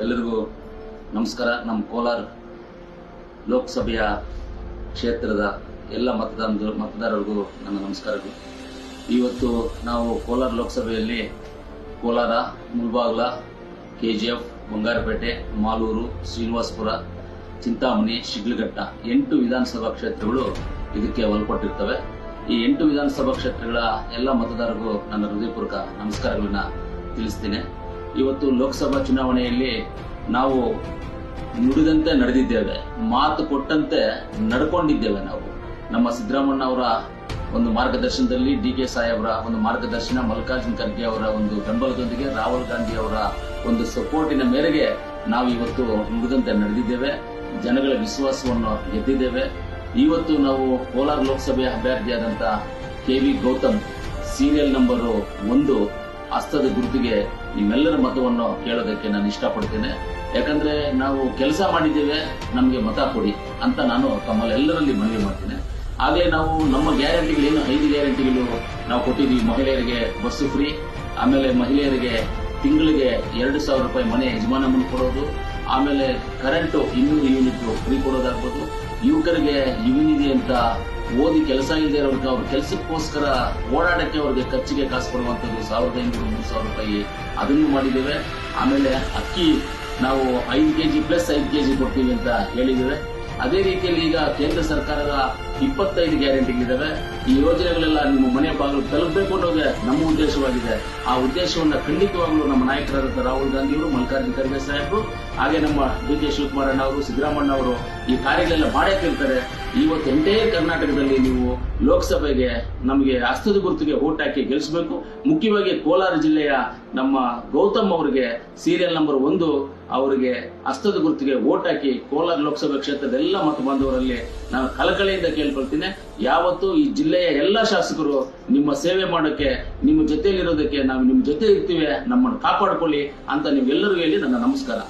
ಎಲ್ಲರಿಗೂ ನಮಸ್ಕಾರ. ನಮ್ಮ ಕೋಲಾರ ಲೋಕಸಭೆಯ ಕ್ಷೇತ್ರದ ಎಲ್ಲ ಮತದಾನ ಮತದಾರರಿಗೂ ನನ್ನ ನಮಸ್ಕಾರಗಳು. ಇವತ್ತು ನಾವು ಕೋಲಾರ ಲೋಕಸಭೆಯಲ್ಲಿ Kolar Mulbagal K G F Bangarapete, Malur, Srinivaspur, Chintamani, Sidlaghatta ಎಂಟು ವಿಧಾನಸಭಾ ಕ್ಷೇತ್ರಗಳು ಇದಕ್ಕೆ ಒಳಪಟ್ಟಿರ್ತವೆ. ಈ ಎಂಟು ವಿಧಾನಸಭಾ ಕ್ಷೇತ್ರಗಳ ಎಲ್ಲ ಮತದಾರರಿಗೂ ನನ್ನ ಹೃದಯಪೂರ್ವಕ ನಮಸ್ಕಾರಗಳನ್ನ ತಿಳಿಸ್ತೇನೆ. ಇವತ್ತು ಲೋಕಸಭಾ ಚುನಾವಣೆಯಲ್ಲಿ ನಾವು ನುಡಿದಂತೆ ನಡೆದಿದ್ದೇವೆ, ಮಾತು ಕೊಟ್ಟಂತೆ ನಡ್ಕೊಂಡಿದ್ದೇವೆ ನಾವು. ನಮ್ಮ ಸಿದ್ದರಾಮಣ್ಣ ಅವರ ಒಂದು ಮಾರ್ಗದರ್ಶನದಲ್ಲಿ, ಡಿ ಕೆ ಸಾಹೇಬ್ರ ಒಂದು ಮಾರ್ಗದರ್ಶನ, ಮಲ್ಲಿಕಾರ್ಜುನ್ ಖರ್ಗೆ ಅವರ ಒಂದು ಬೆಂಬಲದೊಂದಿಗೆ, ರಾಹುಲ್ ಗಾಂಧಿ ಅವರ ಒಂದು ಸಪೋರ್ಟಿನ ಮೇರೆಗೆ ನಾವು ಇವತ್ತು ನುಡಿದಂತೆ ನಡೆದಿದ್ದೇವೆ. ಜನಗಳ ವಿಶ್ವಾಸವನ್ನು ಗೆದ್ದಿದ್ದೇವೆ. ಇವತ್ತು ನಾವು ಕೋಲಾರ ಲೋಕಸಭೆಯ ಅಭ್ಯರ್ಥಿಯಾದಂತಹ K V Gautam, serial number ಒಂದು ಹಸ್ತದ ಗುರುತಿಗೆ ನಿಮ್ಮೆಲ್ಲರ ಮತವನ್ನು ಕೇಳೋದಕ್ಕೆ ನಾನು ಇಷ್ಟಪಡ್ತೇನೆ. ಯಾಕಂದ್ರೆ ನಾವು ಕೆಲಸ ಮಾಡಿದ್ದೇವೆ, ನಮಗೆ ಮತ ಕೊಡಿ ಅಂತ ನಾನು ತಮ್ಮಲ್ಲೆಲ್ಲರಲ್ಲಿ ಮನವಿ ಮಾಡ್ತೇನೆ. ಆಗಲೇ ನಾವು ನಮ್ಮ ಗ್ಯಾರಂಟಿಗಳು ಏನು, ಐದು ಗ್ಯಾರಂಟಿಗಳು ನಾವು ಕೊಟ್ಟಿದ್ದೀವಿ. ಮಹಿಳೆಯರಿಗೆ ಬಸ್ಸು ಫ್ರೀ, ಆಮೇಲೆ ಮಹಿಳೆಯರಿಗೆ ತಿಂಗಳಿಗೆ ಎರಡು ಸಾವಿರ ರೂಪಾಯಿ ಮನೆ ಯಜಮಾನ ಕೊಡೋದು, ಆಮೇಲೆ ಕರೆಂಟು ಇನ್ನೂರು ಯೂನಿಟ್ ಫ್ರೀ ಕೊಡೋದಾಗ್ಬೋದು. ಯುವಕರಿಗೆ ಯುವಿನಿಧಿ ಅಂತ ಓದಿ ಕೆಲಸ ಇಲ್ಲದೆ ಇರೋರಿಗೆ ಅವ್ರ ಕೆಲಸಕ್ಕೋಸ್ಕರ ಓಡಾಡಕ್ಕೆ ಅವ್ರಿಗೆ ಖರ್ಚಿಗೆ ಕಾಸು ಕೊಡುವಂಥದ್ದು ಸಾವಿರದ ಐನೂರು, ಮೂರು ಸಾವಿರ ರೂಪಾಯಿ ಅದನ್ನು ಮಾಡಿದ್ದೇವೆ. ಆಮೇಲೆ ಅಕ್ಕಿ ನಾವು ಐದು ಕೆ ಜಿ ಪ್ಲಸ್ ಐದು ಕೆ ಜಿ ಕೊಡ್ತೀವಿ ಅಂತ ಹೇಳಿದ್ದೇವೆ. ಅದೇ ರೀತಿಯಲ್ಲಿ ಈಗ ಕೇಂದ್ರ ಸರ್ಕಾರದ ಇಪ್ಪತ್ತೈದು ಗ್ಯಾರಂಟಿಗಳಿದ್ದಾವೆ ಈ ಯೋಜನೆಗಳೆಲ್ಲ ನಿಮ್ಮ ಮನೆ ಬಾಗಿಲು ತಲುಪಬೇಕು ಅನ್ನೋದೇ ನಮ್ಮ ಉದ್ದೇಶವಾಗಿದೆ. ಆ ಉದ್ದೇಶವನ್ನ ಖಂಡಿತವಾಗ್ಲೂ ನಮ್ಮ ನಾಯಕರಾದಂತಹ ರಾಹುಲ್ ಗಾಂಧಿ ಅವರು, ಮಲ್ಲಿಕಾರ್ಜುನ ಖರ್ಗೆ ಸಾಹೇಬರು, ಹಾಗೆ ನಮ್ಮ ಡಿ ಕೆ ಶಿವಕುಮಾರಣ್ಣ ಅವರು ಸಿದ್ದರಾಮಣ್ಣ ಅವರು ಈ ಕಾರ್ಯಗಳೆಲ್ಲ ಮಾಡೇ ತಿರ್ತಾರೆ ಇವತ್ತು ಎಂಟೈರ್ ಕರ್ನಾಟಕದಲ್ಲಿ ನೀವು ಲೋಕಸಭೆಗೆ ನಮಗೆ ಹಸ್ತದ ಗುರುತಿಗೆ ಓಟ್ ಹಾಕಿ ಗೆಲ್ಲಿಸಬೇಕು ಮುಖ್ಯವಾಗಿ ಕೋಲಾರ ಜಿಲ್ಲೆಯ ನಮ್ಮ ಗೌತಮ್ ಅವರಿಗೆ ಸೀರಿಯಲ್ ನಂಬರ್ ಒಂದು ಅವರಿಗೆ ಅಸ್ತದ ಗುರುತಿಗೆ ಓಟ್ ಹಾಕಿ ಕೋಲಾರ ಲೋಕಸಭಾ ಕ್ಷೇತ್ರದ ಎಲ್ಲ ಮತ ಬಾಂಧವರಲ್ಲಿ ನಾನು ಕಳಕಳಿಯಿಂದ ಕೇಳ್ಕೊಳ್ತೀನಿ ಯಾವತ್ತು ಈ ಜಿಲ್ಲೆಯ ಎಲ್ಲ ಶಾಸಕರು ನಿಮ್ಮ ಸೇವೆ ಮಾಡೋಕೆ ನಿಮ್ಮ ಜೊತೆಯಲ್ಲಿರೋದಕ್ಕೆ ನಾವು ನಿಮ್ಮ ಜೊತೆ ಇರ್ತೀವಿ. ನಮ್ಮನ್ನು ಕಾಪಾಡ್ಕೊಳ್ಳಿ ಅಂತ ನೀವೆಲ್ಲರಿಗೂ ಹೇಳಿ ನನ್ನ ನಮಸ್ಕಾರ.